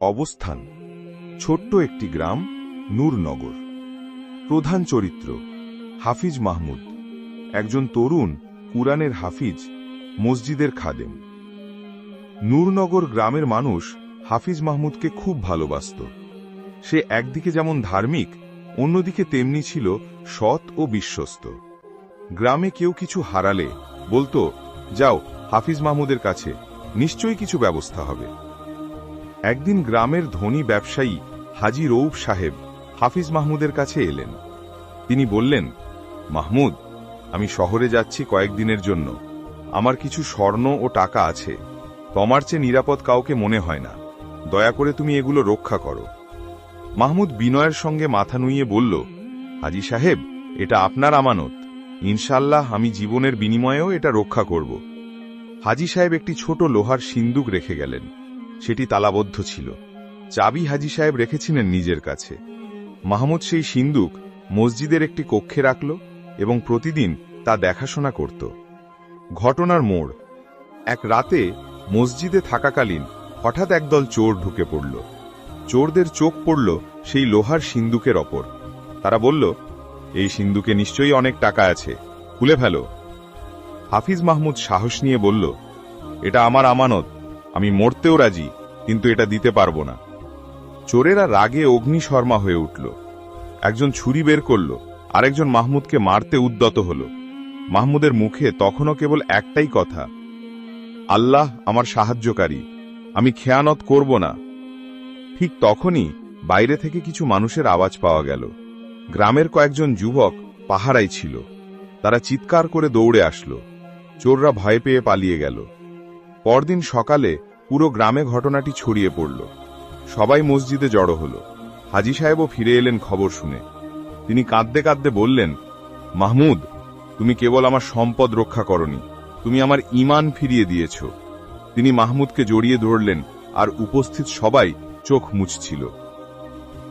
অবস্থান, ছোট্ট একটি গ্রাম, নূরনগর। প্রধান চরিত্র, হাফিজ মাহমুদ। একজন তরুণ, কুরআনের হাফিজ, মসজিদের খাদেম। নূরনগর গ্রামের মানুষ হাফিজ মাহমুদকে খুব ভালোবাসত। সে একদিকে যেমন ধার্মিক, অন্যদিকে তেমনি ছিল সৎ ও বিশ্বস্ত। গ্রামে কেউ কিছু হারালে বলতো, যাও, হাফিজ মাহমুদের কাছে, নিশ্চয়ই কিছু ব্যবস্থা হবে। একদিন গ্রামের ধনী ব্যবসায়ী হাজি রৌফ সাহেব হাফিজ মাহমুদের কাছে এলেন। তিনি বললেন, মাহমুদ, আমি শহরে যাচ্ছি কয়েকদিনের জন্য। আমার কিছু স্বর্ণ ও টাকা আছে। তোমার চেয়ে নিরাপদ কাউকে মনে হয় না। দয়া করে তুমি এগুলো রক্ষা করো। মাহমুদ বিনয়ের সঙ্গে মাথা নুইয়ে বলল, হাজি সাহেব, এটা আপনার আমানত। ইনশাল্লাহ আমি জীবনের বিনিময়েও এটা রক্ষা করব। হাজি সাহেব একটি ছোট লোহার সিন্দুক রেখে গেলেন। সেটি তালাবদ্ধ ছিল। চাবি হাজি সাহেব রেখেছিলেন নিজের কাছে। মাহমুদ সেই সিন্দুক মসজিদের একটি কক্ষে রাখল এবং প্রতিদিন তা দেখাশোনা করত। ঘটনার মোড়। এক রাতে মসজিদে থাকাকালীন হঠাৎ একদল চোর ঢুকে পড়ল। চোরদের চোখ পড়ল সেই লোহার সিন্দুকের ওপর। তারা বলল, এই সিন্দুকে নিশ্চয়ই অনেক টাকা আছে। খুলে ফেলো। হাফিজ মাহমুদ সাহস নিয়ে বলল, এটা আমার আমানত। আমি মরতেও রাজি, কিন্তু এটা দিতে পারব না। চোরেরা রাগে অগ্নিশর্মা হয়ে উঠল। একজন ছুরি বের করল, আরেকজন মাহমুদকে মারতে উদ্যত হল। মাহমুদের মুখে তখনও কেবল একটাই কথা, আল্লাহ আমার সাহায্যকারী, আমি খেয়ানত করব না। ঠিক তখনই বাইরে থেকে কিছু মানুষের আওয়াজ পাওয়া গেল। গ্রামের কয়েকজন যুবক পাহারাই ছিল। তারা চিৎকার করে দৌড়ে আসলো। চোররা ভয় পেয়ে পালিয়ে গেল। পরদিন সকালে পুরো গ্রামে ঘটনাটি ছড়িয়ে পড়ল। সবাই মসজিদে জড়ো হল। হাজি সাহেবও ফিরে এলেন খবর শুনে। তিনি কাঁদতে কাঁদতে বললেন, মাহমুদ, তুমি কেবল আমার সম্পদ রক্ষা করনি, তুমি আমার ইমান ফিরিয়ে দিয়েছ। তিনি মাহমুদকে জড়িয়ে ধরলেন আর উপস্থিত সবাই চোখ মুছছিল।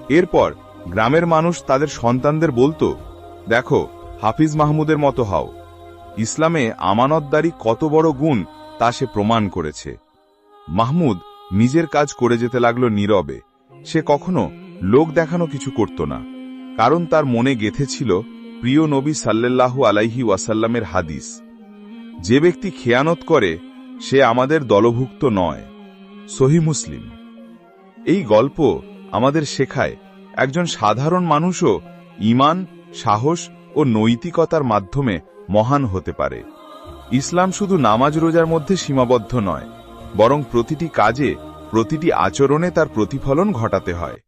এরপর গ্রামের মানুষ তাদের সন্তানদের বলতো, দেখো, হাফিজ মাহমুদের মতো হও। ইসলামে আমানতদারি কত বড় গুণ তা সে প্রমাণ করেছে। মাহমুদ নিজের কাজ করে যেতে লাগল নীরবে। সে কখনো লোক দেখানো কিছু করত না, কারণ তার মনে গেথেছিল প্রিয় নবী সাল্লাল্লাহু আলাইহি ওয়াসাল্লামের হাদিস। যে ব্যক্তি খেয়ানত করে, সে আমাদের দলভুক্ত নয়। সহি মুসলিম। এই গল্প আমাদের শেখায় একজন সাধারণ মানুষও ইমান সাহস ও নৈতিকতার মাধ্যমে মহান হতে পারে। ইসলাম শুধু নামাজ রোজার মধ্যে সীমাবদ্ধ নয়, বরং প্রতিটি কাজে, প্রতিটি আচরণে তার প্রতিফলন ঘটাতে হয়।